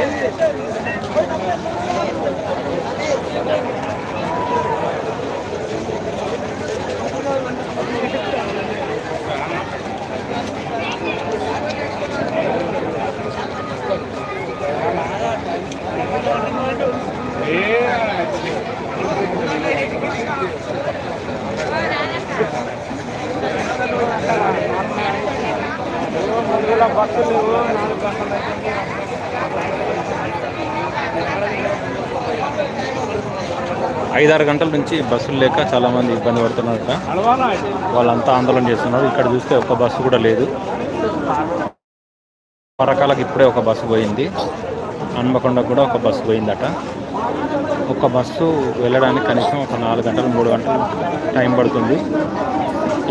ఏంటి ఐదారు గంటల నుంచి బస్సులు లేక చాలామంది ఇబ్బంది పడుతున్నారట. వాళ్ళంతా ఆందోళన చేస్తున్నారు. ఇక్కడ చూస్తే ఒక బస్సు కూడా లేదు. పరకాలకు ఇప్పుడే ఒక బస్సు పోయింది. హన్మకొండకు కూడా ఒక బస్సు పోయిందట. ఒక బస్సు వెళ్ళడానికి కనీసం ఒక నాలుగు గంటలు మూడు గంటలు టైం పడుతుంది.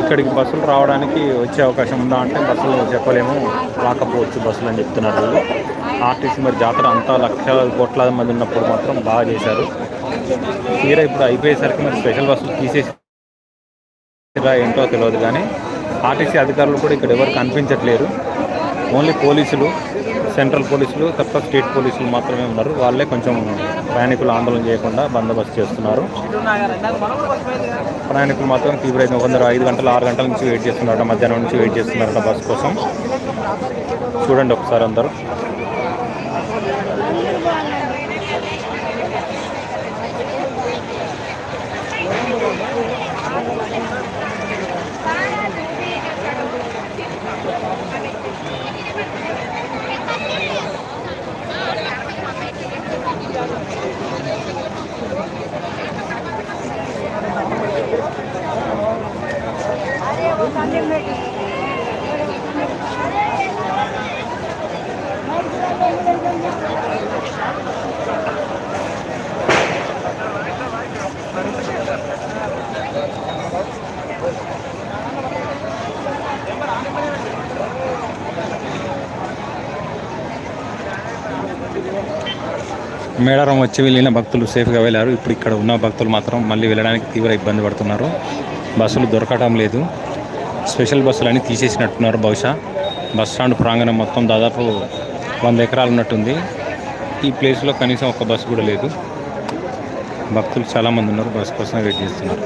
ఇక్కడికి బస్సులు రావడానికి వచ్చే అవకాశం ఉందా అంటే బస్సులు చెప్పలేము రాకపోవచ్చు బస్సులు అని చెప్తున్నారు ఆర్టీసీ మరి జాతర అంతా లక్షల కోట్లాది మంది ఉన్నప్పుడు మాత్రం బాగా చేశారు. తీరా ఇప్పుడు అయిపోయేసరికి మరి స్పెషల్ బస్సులు తీసేసిరా ఏంటో తెలియదు కానీ ఆర్టీసీ అధికారులు కూడా ఇక్కడ ఎవరు కనిపించట్లేరు. ఓన్లీ పోలీసులు సెంట్రల్ పోలీసులు తప్ప స్టేట్ పోలీసులు మాత్రమే ఉన్నారు. వాళ్ళే కొంచెం ప్రయాణికులు ఆందోళన చేయకుండా బందోబస్తు చేస్తున్నారు. ప్రయాణికులు మాత్రం తీవ్రమైన కొందరు ఐదు గంటలు ఆరు గంటల నుంచి వెయిట్ చేస్తున్నారట మధ్యాహ్నం నుంచి వెయిట్ చేస్తున్నారట బస్ కోసం. చూడండి ఒకసారి అందరూ. అరే మేడారం వచ్చి వెళ్ళిన భక్తులు సేఫ్గా వెళ్ళారు. ఇప్పుడు ఇక్కడ ఉన్న భక్తులు మాత్రం మళ్ళీ వెళ్ళడానికి తీవ్ర ఇబ్బంది పడుతున్నారు. బస్సులు దొరకటం లేదు. స్పెషల్ బస్సులు అన్నీ తీసేసినట్టున్నారు బహుశా. బస్ స్టాండ్ ప్రాంగణం మొత్తం దాదాపు వంద ఎకరాలు ఉన్నట్టుంది. ఈ ప్లేస్లో కనీసం ఒక బస్సు కూడా లేదు. భక్తులు చాలామంది ఉన్నారు. బస్సు కోసం వెయిట్ చేస్తున్నారు.